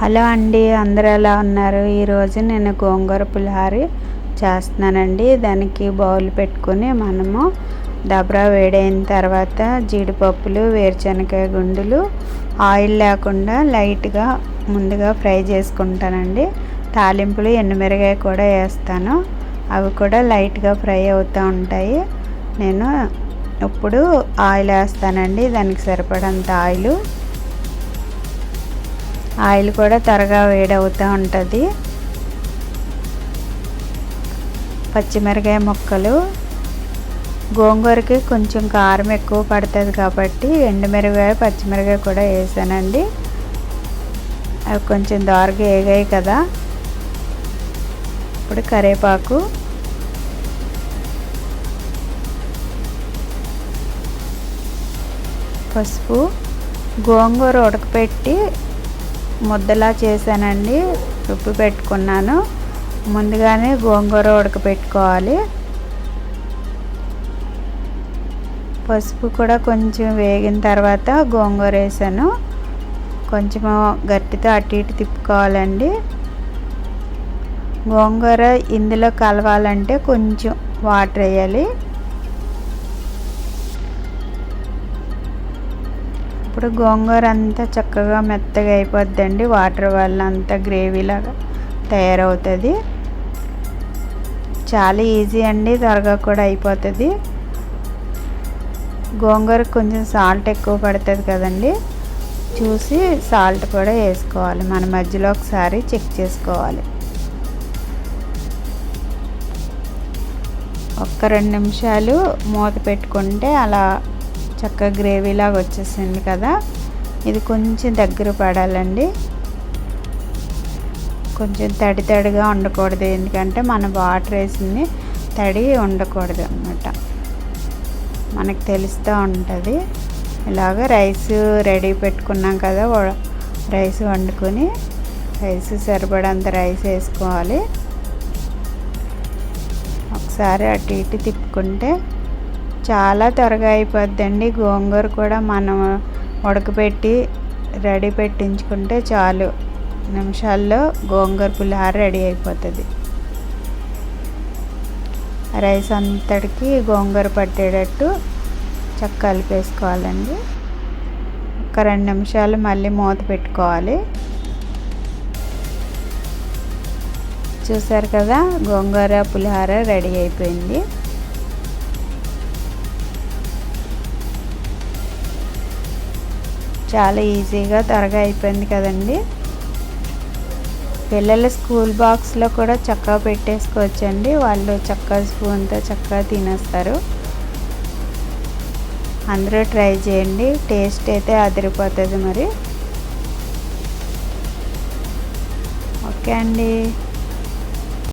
Hello అండి అందరూ ఎలా ఉన్నారు? ఈరోజు నేను గోంగూర పులిహారి చేస్తున్నానండి. దానికి బౌల్ పెట్టుకొని మనము దబరా వేడైన తర్వాత జీడిపప్పులు వేరుశనగకాయ గుండులు ఆయిల్ లేకుండా లైట్గా ముందుగా ఫ్రై చేసుకుంటానండి. తాలింపులు ఎండుమిరగాయ కూడా వేస్తాను. అవి కూడా లైట్గా ఫ్రై అవుతూ ఉంటాయి. నేను ఇప్పుడు ఆయిల్ వేస్తానండి. దానికి సరిపడంత ఆయిల్ ఆయిల్ కూడా త్వరగా వేడవుతూ ఉంటుంది. పచ్చిమిరకాయ ముక్కలు. గోంగూరకి కొంచెం కారం ఎక్కువ పడుతుంది కాబట్టి ఎండుమిరకాయ పచ్చిమిరకాయ కూడా వేసానండి. అవి కొంచెం దోరగా వేగాయి కదా. ఇప్పుడు కరివేపాకు. పసుపు. గోంగూర ఉడకపెట్టి ముద్దలా చేశానండి. ఉప్పు పెట్టుకున్నాను. ముందుగానే గోంగూర ఉడకపెట్టుకోవాలి. పసుపు కూడా కొంచెం వేగిన తర్వాత గోంగూర వేసాను. కొంచెం గట్టితో అటు ఇటు తిప్పుకోవాలండి. గోంగూర ఇందులో కలవాలంటే కొంచెం వాటర్ వేయాలి. ఇప్పుడు గోంగూర అంతా చక్కగా మెత్తగా అయిపోద్దండి. వాటర్ వల్ల అంతా గ్రేవీలాగా తయారవుతుంది. చాలా ఈజీ అండి త్వరగా కూడా అయిపోతుంది. గోంగూర కొంచెం సాల్ట్ ఎక్కువ పడుతుంది కదండి. చూసి సాల్ట్ కూడా వేసుకోవాలి. మన మధ్యలో ఒకసారి చెక్ చేసుకోవాలి. ఒక్క రెండు నిమిషాలు మూత పెట్టుకుంటే అలా చక్కగా గ్రేవీలాగా వచ్చేసింది కదా. ఇది కొంచెం దగ్గర పడాలండి. కొంచెం తడి తడిగా ఉండకూడదు ఎందుకంటే మన వాటర్ వేసింది తడి ఉండకూడదు అనమాట మనకు తెలుస్తూ ఉంటుంది. ఇలాగ రైస్ రెడీ పెట్టుకున్నాం కదా రైస్ వండుకొని రైస్ సరిపడంత రైస్ వేసుకోవాలి. ఒకసారి అటు ఇటు తిప్పుకుంటే చాలా త్వరగా అయిపోద్దండి. గోంగూర కూడా మనం ఉడకపెట్టి రెడీ పెట్టించుకుంటే చాలు. నిమిషాల్లో గోంగూర పులిహార రెడీ అయిపోతుంది. రైస్ అంతటికి గోంగూర పట్టేటట్టు చక్క కలిపేసుకోవాలండి. ఒక రెండు నిమిషాలు మళ్ళీ మూత పెట్టుకోవాలి. చూసారు కదా గోంగూర పులిహార రెడీ అయిపోయింది. చాలా ఈజీగా త్వరగా అయిపోయింది కదండి. పిల్లల స్కూల్ బాక్స్లో కూడా చక్కగా పెట్టేసుకోవచ్చండి. వాళ్ళు చక్కగా స్పూన్తో చక్కగా తినేస్తారు. అందరూ ట్రై చేయండి. టేస్ట్ అయితే అదిరిపోతుంది మరి. ఓకే అండి.